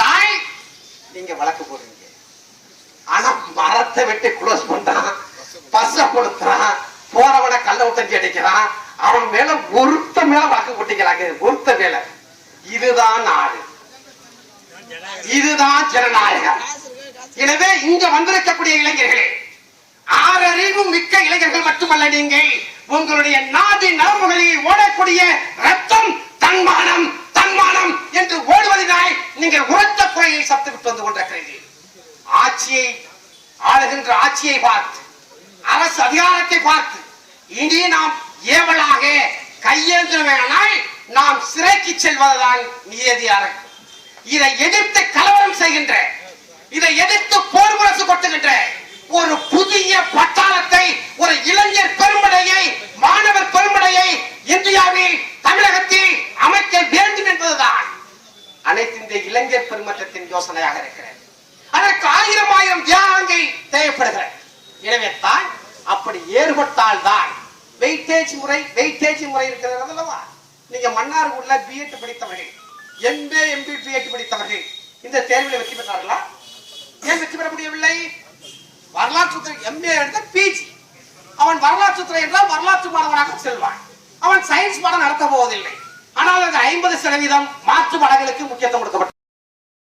தான் நீங்க வழக்கு போடுறீங்க. ஆனா மரத்தை விட்டு குளோஸ் பண்றான். பச கொடுத்துறான். போறவன கல்ல விட்டஞ்சி அடிக்கிறான். அவன் மேல ஒருத்த மேல வாக்கு போட்டிக்கிறாங்க ஒருத்த மேல. இதுதான் நாடு. இதுதான் ஜனநாயகம். எனவே இங்க வந்திருக்கக்கூடிய இளைஞர்களே ஆறறிவு மிக்க இளைஞர்கள் மட்டுமல்ல நீங்கள். உங்களுடைய நாட்டின் நரம்புகளில் ஓடக்கூடிய ரத்தம் தன்மானம் தன்மானம் என்று நீங்கள் உரத்த குறையை சத்து வந்து கொண்டிருக்கிறீர்கள் ஆட்சியை ஆளுகின்ற ஆட்சியை பார்த்து அரசு அதிகாரத்தை பார்த்து இனி நாம் ஏவலாக கையேந்துவேனால் நாம் சிறைக்கு செல்வதுதான் நியதியாக இருக்கும். இதை எதிர்த்து கலவரம் செய்கின்ற இதை எதிர்த்து இந்த இளைஞர் பெருமற்றத்தின் யோசனையாக இருக்கிறது அதற்கு ஆயிரம் ஆயிரம் தியாகங்கள் தேவைப்படுகிறது. எனவே தான் அப்படி ஏற்பட்டால் தான் வெயிட்டேஜ் முறை வெயிட்டேஜ் முறை இருக்கிறது அல்லவா? நீங்க மன்னார் உள்ள பிஎட் படித்தவர்கள் எம்பே எம்பி பிஎட் படித்தவர்கள் இந்த தேர்வில் வெற்றி பெற்றார்களா? ஏன் வெற்றி பெற முடியவில்லை? வரலாற்று எம்ஏ எடுத்த பிஜி அவன் வரலாற்று துறை என்றால் வரலாற்று மாணவனாக செல்வான். அவன் சயின்ஸ் பாடம் நடத்த போவதில்லை. ஆனால் அது ஐம்பது சதவீதம் மாற்று மடங்களுக்கு முக்கியத்துவம் கொடுக்கப்பட்டது.